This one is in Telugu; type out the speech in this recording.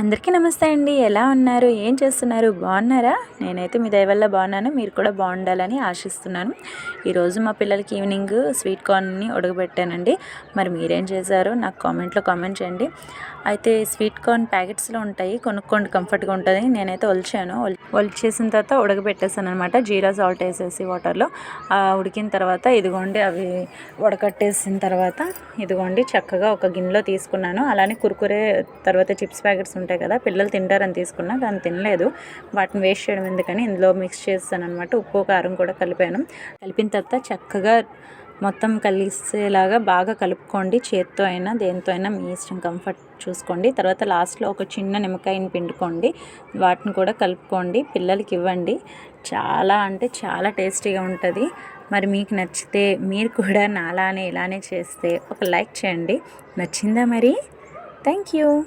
అందరికీ నమస్తే అండి. ఎలా ఉన్నారు? ఏం చేస్తున్నారు? బాగున్నారా? నేనైతే మీ దయ వల్ల బాగున్నాను. మీరు కూడా బాగుండాలని ఆశిస్తున్నాను. ఈరోజు మా పిల్లలకి ఈవినింగ్ స్వీట్ కార్న్ని ఉడకబెట్టానండి. మరి మీరేం చేశారు? నాకు కామెంట్లో కామెంట్ చేయండి. అయితే స్వీట్ కార్న్ ప్యాకెట్స్లో ఉంటాయి. కొనుక్కోండి. కంఫర్ట్గా ఉంటుంది. నేనైతే ఒలిచాను. ఒలిచేసిన తర్వాత ఉడకబెట్టేసాను అనమాట జీరా సాల్ట్ వేసేసి వాటర్లో. ఉడికిన తర్వాత ఇదిగోండి అవి ఉడకట్టేసిన తర్వాత ఇదిగోండి చక్కగా ఒక గిన్నెలో తీసుకున్నాను. అలానే కురుకురే తర్వాత చిప్స్ ప్యాకెట్స్ ఉంటాయి. కదా పిల్లలు తింటారని తీసుకున్నా దాన్ని తినలేదు. వాటిని వేస్ట్ చేయడం ఎందుకని ఇందులో మిక్స్ చేస్తాను అనమాట ఉప్పు కారం కూడా కలిపాను. కలిపిన తర్వాత చక్కగా మొత్తం కలిసేలాగా బాగా కలుపుకోండి. చేత్తో అయినా దేంతో అయినా మీ ఇష్టం కంఫర్ట్ చూసుకోండి. తర్వాత లాస్ట్లో ఒక చిన్న నిమ్మకాయని పిండుకోండి. వాటిని కూడా కలుపుకోండి. పిల్లలకి ఇవ్వండి. చాలా అంటే చాలా టేస్టీగా ఉంటుంది. మరి మీకు నచ్చితే మీరు కూడా నాలానే ఇలానే చేస్తే ఒక లైక్ చేయండి. నచ్చిందా మరి? Thank you.